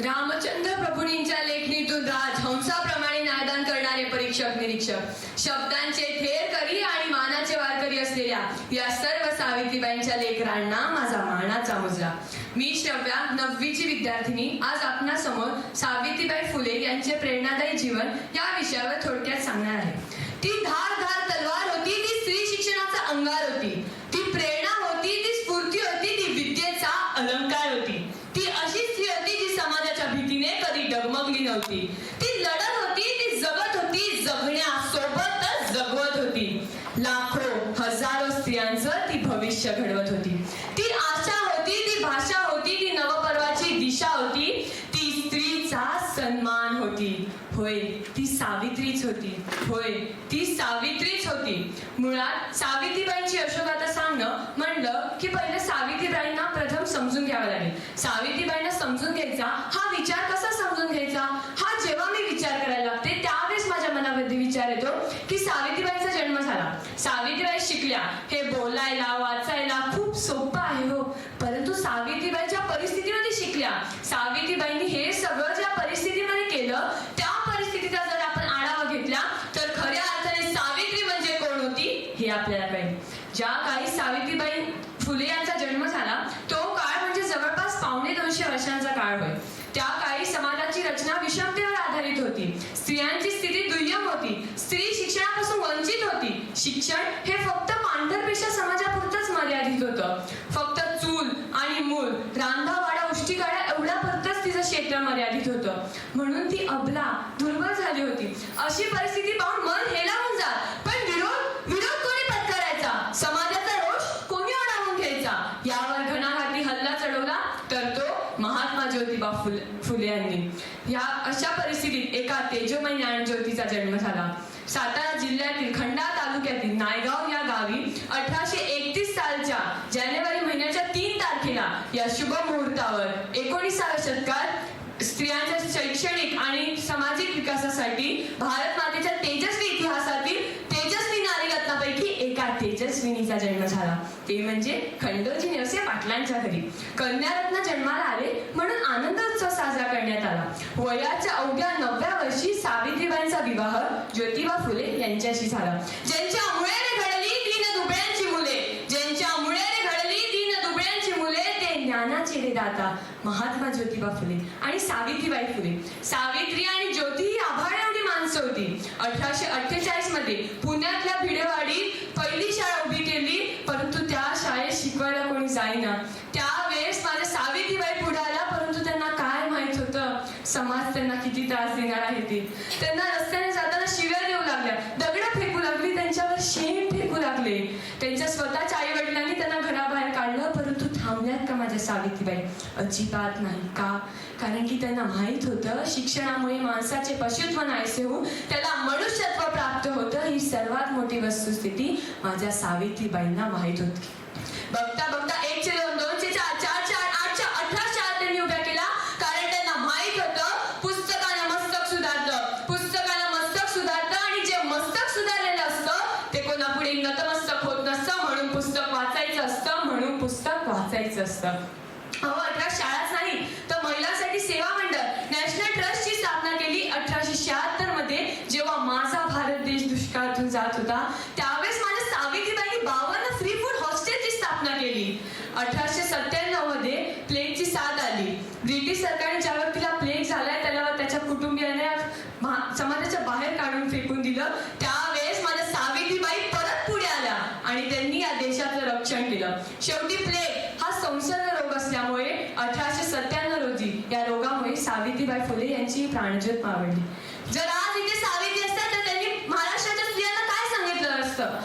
रामचंद्र प्रभूंच्या लेखणीतून राजहंसाप्रमाणे नादान करणारे परीक्षक निरीक्षक. शब्दांचे थेर करी आणि मानाचे वारकरी असलेल्या या सर्व सावित्रीबाईंच्या लेकरांना माझा मानाचा मुजरा. मी श्रव्या नववीची विद्यार्थिनी आज आपणासमोर सावित्रीबाई फुले यांचे प्रेरणादायी जीवन या विषयावर थोडक्यात सांगणार आहे. होती. ती लढत होती ती जगत होती जगण्यासोबतच जगवत होती. लाखो हजारो स्त्रियांचं ती भविष्य घडवत होती. ती आशा होती ती भाषा होती ती नवपर्वाची दिशा होती. ती स्त्रीचा सन्मान होती. होय ती सावित्रीच होती. होय ती सावित्रीच होती. मुळात सावित्रीबाईंची यशोगाथा सांगणं म्हणलं की पहिले सावित्रीबाईंना प्रथम समजून घ्यावं लागेल. सावित्रीबाईंना समजून घ्यायचा हा विचार कसा समजून घ्यायचा? सोपं आहे हो. परंतु सावित्रीबाईच्या परिस्थितीमध्ये शिकल्या. सावित्रीबाईंनी हे सगळं ज्या परिस्थितीमध्ये केलं त्या परिस्थितीचा जर आपण आढावा घेतला तर खऱ्या अर्थाने सावित्री म्हणजे कोण होती? हे आपल्याला कळेल. ज्या काही सावित्रीबाई फुले यांचा जन्म झाला तो काळ म्हणजे जवळपास पावणे दोनशे वर्षांचा काळ होय. त्या काळी समाजाची रचना विषमतेवर आधारित होती. स्त्रियांची स्थिती दुय्यम होती. स्त्री शिक्षणापासून वंचित होती. शिक्षण हे फक्त पांढरपेशा समाज क्षेत्र मर्यादित होतं. म्हणून ती अबला दुर्बल झाली होती. अशी परिस्थिती पाहून मन हेलावून जात. पण विरोध विरोध कोणी पत्करायचा? समाजाचा रोष कोणी ओढावून घ्यायचा? यावर घणाघाती हल्ला चढवला तर तो महात्मा ज्योतिबा फुले फुले यांनी. या अशा परिस्थितीत एका तेजोमय ज्ञान ज्योतीचा जन्म झाला. सातारा जिल्ह्यातील खंडा तालुक्यातील नायगाव या गावी अठराशे एकतीस सालच्या जानेवारी महिन्याच्या तीन तारखेला या शुभ मुहूर्तावर एकोणीसाव्या शतकात स्त्रियांच्या शैक्षणिक आणि सामाजिक विकासासाठी भारत मातेच्या तेजस्वी इतिहासातील तेजस्वी नारी रत्नापैकी एका तेजस्विनीचा जन्म झाला. ते म्हणजे खंडोजी नेवसे पाटलांच्या घरी. कन्यारत्न जन्माला आले म्हणून आनंद उत्सव साजरा करण्यात आला. वयाच्या अवघ्या नवव्या वर्षी सावित्रीबाईंचा विवाह ज्योतिबा फुले यांच्याशी झाला. दाता महात्मा ज्योतिबा फुले आणि सावित्रीबाई फुले. सावित्री आणि ज्योती ही आभाळ एवढी माणसं होती. अठराशे अठ्ठेचाळीसमध्ये पुण्यातल्या भिडेवाडीत पहिली शाळा उभी केली परंतु त्या शाळेत शिकवायला कोणी जाईना. त्यावेळेस माझ्या सावित्रीबाई पुढे आल्या परंतु त्यांना काय माहीत होतं? समाज त्यांना किती त्रास देणार आहे ते. त्यांना रस्त्याने जाताना शिव्या देऊ लागल्या दगड फेकू लागली त्यांच्यावर शेण फेकू लागले. त्यांच्या स्वतःच्या आई वडिलांनी थांबल्यात का माझ्या सावित्रीबाई? अजिबात नाही. का? कारण की त्यांना माहीत होतं शिक्षणामुळे माणसाचे पशुत्व नाहीसे होऊन त्याला मनुष्यत्व प्राप्त होतं. ही सर्वात मोठी वस्तुस्थिती माझ्या सावित्रीबाईंना माहीत होती. बघता बघता एकशे दोन करायचं असतं. अहो अठरा शाळाच नाही तर महिलांसाठी सेवा मंडळ. नॅशनल ट्रस्टची स्थापना केली अठराशे शहात्तरमध्ये जेव्हा माझा भारत देश दुष्काळातून जात होता. त्यावेळेस माझ्या सावित्रीबाई बावन्न फ्री फूड हॉस्टेलची स्थापना केली. अठराशे सत्त्याण्णवमध्ये प्लेगची साथ आली. ब्रिटिश सरकारने ज्या व्यक्तीला प्लेग झालाय त्याला त्याच्या कुटुंबियाने समाजाच्या बाहेर काढून फेकून दिलं. त्यावेळेस माझ्या सावित्रीबाई परत पुढे आल्या आणि त्यांनी या देशाचं रक्षण केलं. शेवटी प्लेग संसर्ग रोग असल्यामुळे अठराशे सत्त्याण्णव रोजी या रोगामुळे सावित्रीबाई फुले यांची प्राणज्योत मावळली जर आज इथे सावित्री असतात तर त्यांनी महाराष्ट्राच्या स्त्रियांना काय सांगितलं असतं?